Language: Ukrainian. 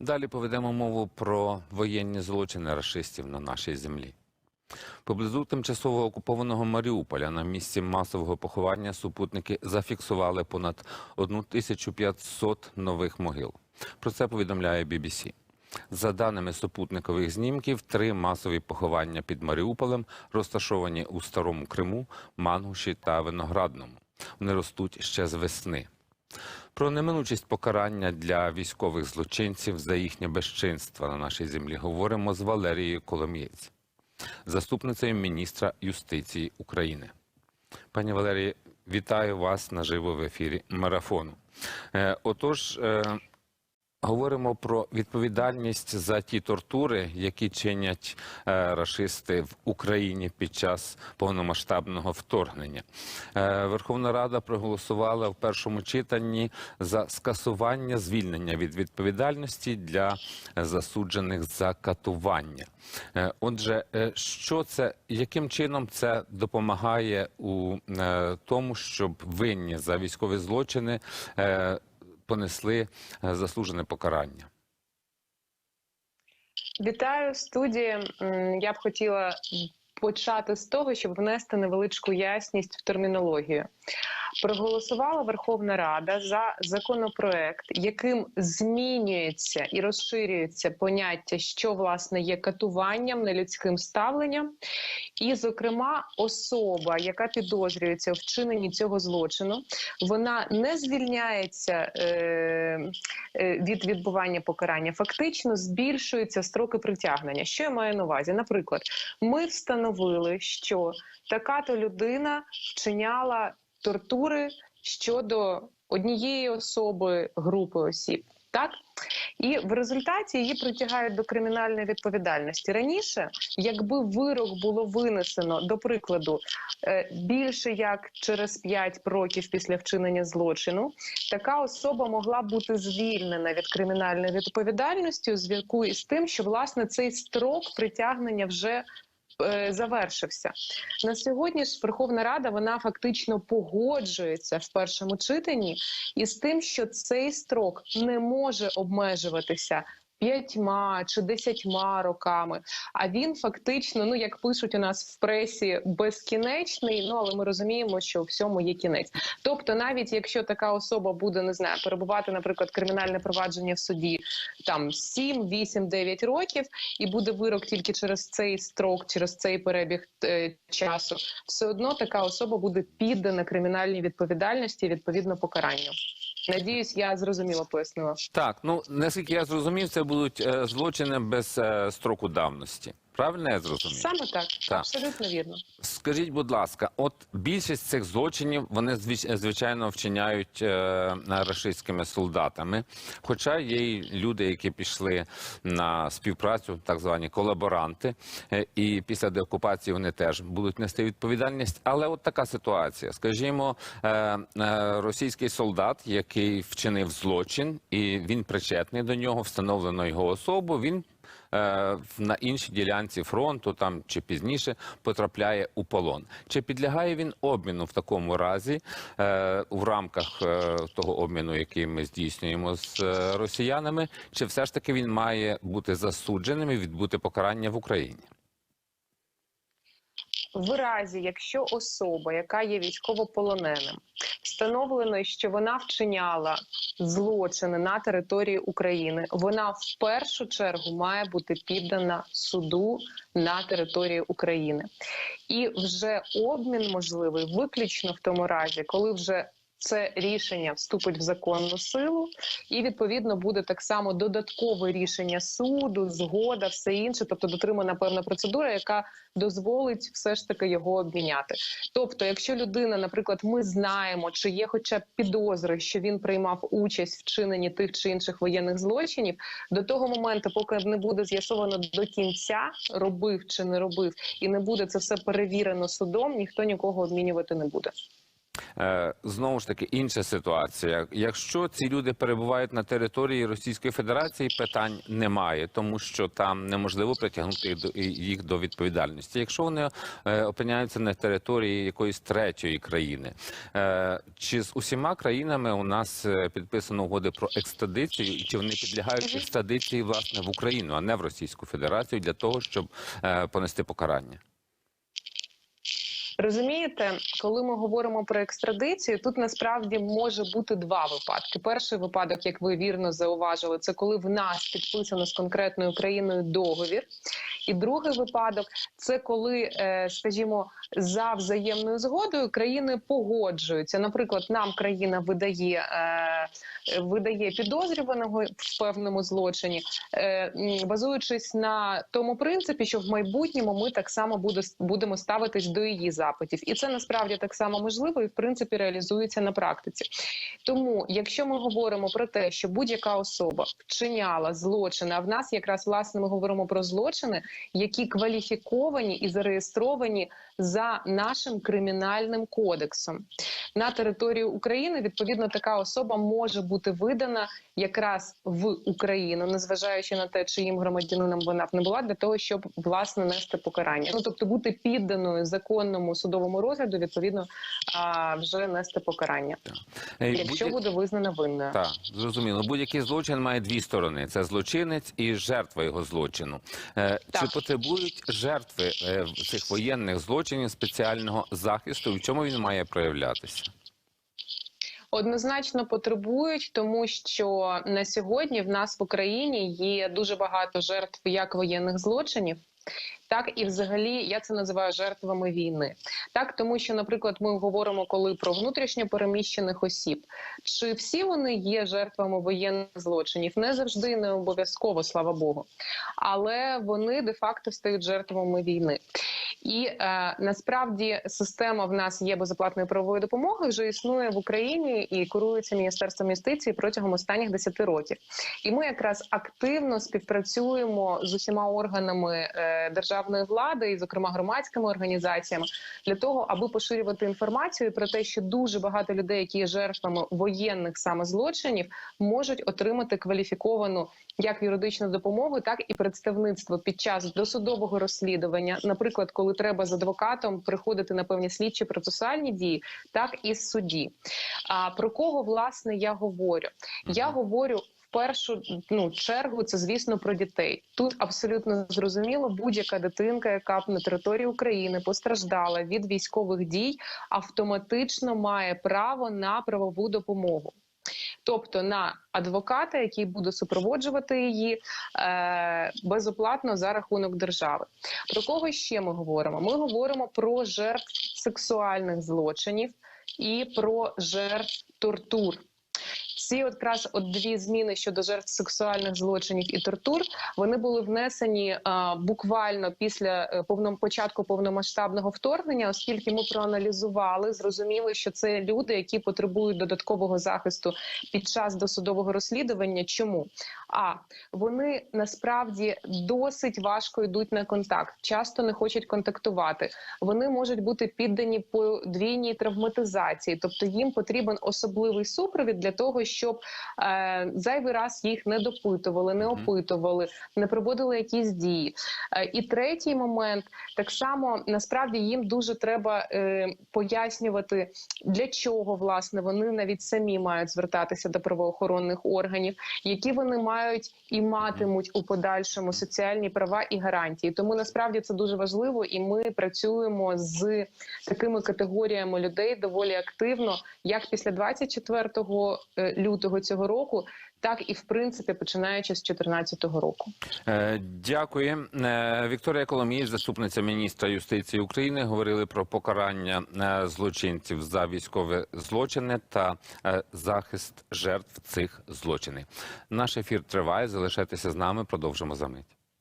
Далі поведемо мову про воєнні злочини рашистів на нашій землі. Поблизу тимчасово окупованого Маріуполя на місці масового поховання супутники зафіксували понад 1500 нових могил. Про це повідомляє BBC. За даними супутникових знімків, три масові поховання під Маріуполем розташовані у Старому Криму, Мангуші та Виноградному. Вони ростуть ще з весни. Про неминучість покарання для військових злочинців за їхнє безчинство на нашій землі говоримо з Валерією Коломієць, заступницею міністра юстиції України. Пані Валерії, вітаю вас наживо в ефірі марафону. Е, отож, е, говоримо про відповідальність за ті тортури, які чинять е, рашисти в Україні під час повномасштабного вторгнення. Е, Верховна Рада проголосувала в першому читанні за скасування звільнення від відповідальності для засуджених за катування. Е, Отже, е, що це, яким чином це допомагає у е, тому, щоб винні за військові злочини е, понесли е, заслужене покарання? Вітаю студії. Я б хотіла почати з того, щоб внести невеличку ясність в термінологію. Проголосувала Верховна Рада за законопроект, яким змінюється і розширюється поняття, що власне є катуванням, нелюдським ставленням, і, зокрема, особа, яка підозрюється у вчиненні цього злочину, вона не звільняється е, е, від відбування покарання. Фактично збільшуються строки притягнення. Що я маю на увазі? Наприклад, ми встановили, що така то людина вчиняла тортури щодо однієї особи, групи осіб. Так і в результаті її притягають до кримінальної відповідальності раніше, якби вирок було винесено до прикладу е, більше як через 5 років після вчинення злочину, така особа могла бути звільнена від кримінальної відповідальності у зв'язку із тим, що власне цей строк притягнення вже завершився. На сьогодні ж Верховна Рада вона фактично погоджується в першому читанні із тим, що цей строк не може обмежуватися. П'ятьма чи десятьма роками, а він фактично, ну як пишуть у нас в пресі, безкінечний. Ну але ми розуміємо, що всьому є кінець. Тобто, навіть якщо така особа буде не знаю, перебувати, наприклад, кримінальне провадження в суді там 7, 8, 9 років, і буде вирок тільки через цей строк, через цей перебіг е, часу, все одно така особа буде піддана кримінальній відповідальності відповідно покаранню. Надіюсь, я зрозуміло пояснила. Так, ну наскільки я зрозумів, це будуть е, злочини без е, строку давності. Правильно я зрозумів? Саме так, Так. абсолютно вірно. Скажіть, будь ласка, от більшість цих злочинів вони звич- звичайно вчиняють е, рашистськими солдатами. Хоча є й люди, які пішли на співпрацю, так звані колаборанти, е, і після деокупації вони теж будуть нести відповідальність. Але от така ситуація. Скажімо, е, е, російський солдат, який вчинив злочин, і він причетний до нього, встановлено його особу. Він на іншій ділянці фронту там чи пізніше потрапляє у полон. Чи підлягає він обміну в такому разі е, в рамках е, того обміну, який ми здійснюємо з е, росіянами, чи все ж таки він має бути засудженим і відбути покарання в Україні? В разі, якщо особа, яка є військовополоненим, встановлено, що вона вчиняла злочини на території України, вона в першу чергу має бути піддана суду на території України, і вже обмін можливий виключно в тому разі, коли вже це рішення вступить в законну силу, і відповідно буде так само додаткове рішення суду, згода, все інше, тобто дотримана певна процедура, яка дозволить все ж таки його обміняти. Тобто, якщо людина, наприклад, ми знаємо, чи є хоча б підозри, що він приймав участь в вчиненні тих чи інших воєнних злочинів, до того моменту, поки не буде з'ясовано до кінця, робив чи не робив, і не буде це все перевірено судом, ніхто нікого обмінювати не буде. Е, Знову ж таки, інша ситуація. Якщо ці люди перебувають на території Російської Федерації, питань немає, тому що там неможливо притягнути їх до- відповідальності. Якщо вони е, опиняються на території якоїсь третьої країни, е, чи з усіма країнами у нас підписано угоди про екстрадицію, і чи вони підлягають екстрадиції власне в Україну, а не в Російську Федерацію, для того, щоб понести покарання? Розумієте, коли ми говоримо про екстрадицію, тут насправді може бути два випадки. Перший випадок, як ви вірно зауважили, це коли в нас підписано з конкретною країною договір. І другий випадок це коли, е, скажімо, за взаємною згодою країни погоджуються. Наприклад, нам країна видає, е, видає підозрюваного в певному злочині, е, базуючись на тому принципі, що в майбутньому ми так само буде, будемо ставитись до її запитів, і це насправді так само можливо і в принципі реалізується на практиці. Тому, якщо ми говоримо про те, що будь-яка особа вчиняла злочини, а в нас якраз власне ми говоримо про злочини, які кваліфіковані і зареєстровані за нашим кримінальним кодексом на територію України. Відповідно, така особа може бути видана якраз в Україну, незважаючи на те, чиїм громадянином вона б не була, для того, щоб власне нести покарання. Ну тобто бути підданою законному судовому розгляду, відповідно а, вже нести покарання, Е, якщо будь- буде визнана винною. Так, зрозуміло. Будь-який злочин має дві сторони: це злочинець і жертва його злочину. Е, Так. Чи потребують жертви е, цих воєнних злочинів спеціального захисту? В чому він має проявлятися? Однозначно потребують, тому що на сьогодні в нас в Україні є дуже багато жертв як воєнних злочинів. Так і взагалі я це називаю жертвами війни. Так, тому що, наприклад, ми говоримо коли про внутрішньо переміщених осіб, чи всі вони є жертвами воєнних злочинів? Не завжди не обов'язково, слава Богу, але вони де-факто стають жертвами війни. І е, насправді система в нас є безоплатної правової допомоги, вже існує в Україні і курується міністерством юстиції протягом останніх 10 років. І ми якраз активно співпрацюємо з усіма органами е, державної влади, і, зокрема, громадськими організаціями, для того, аби поширювати інформацію про те, що дуже багато людей, які є жертвами воєнних саме злочинів, можуть отримати кваліфіковану як юридичну допомогу, так і представництво під час досудового розслідування, наприклад, коли треба з адвокатом приходити на певні слідчі процесуальні дії, так і з судді. А про кого власне я говорю? Я говорю. В першу ну чергу це звісно про дітей. Тут абсолютно зрозуміло, будь-яка дитинка, яка б на території України постраждала від військових дій, автоматично має право на правову допомогу. Тобто на адвоката, який буде супроводжувати її е, безоплатно за рахунок держави. Про кого ще ми говоримо? Ми говоримо про жертв сексуальних злочинів і про жертв тортур. Ці якраз от дві зміни щодо жертв сексуальних злочинів і тортур вони були внесені а, буквально після е, повном початку повномасштабного вторгнення, оскільки ми проаналізували, зрозуміли, що це люди, які потребують додаткового захисту під час досудового розслідування. Чому? А вони насправді досить важко йдуть на контакт, часто не хочуть контактувати. Вони можуть бути піддані подвійній травматизації, тобто їм потрібен особливий супровід для того, щоб е, зайвий раз їх не допитували, не опитували, не проводили якісь дії. Е, і третій момент так само насправді їм дуже треба е, пояснювати, для чого власне вони навіть самі мають звертатися до правоохоронних органів, які вони мають і матимуть у подальшому соціальні права і гарантії. Тому насправді це дуже важливо, і ми працюємо з такими категоріями людей доволі активно, як після 24 е, лютого цього року, так і в принципі починаючи з 2014 року. Е, Дякую. Е, Вікторія Коломієць, заступниця міністра юстиції України, говорили про покарання е, злочинців за військові злочини та захист жертв цих злочинів. Наш ефір триває. Залишайтеся з нами. Продовжимо за мить.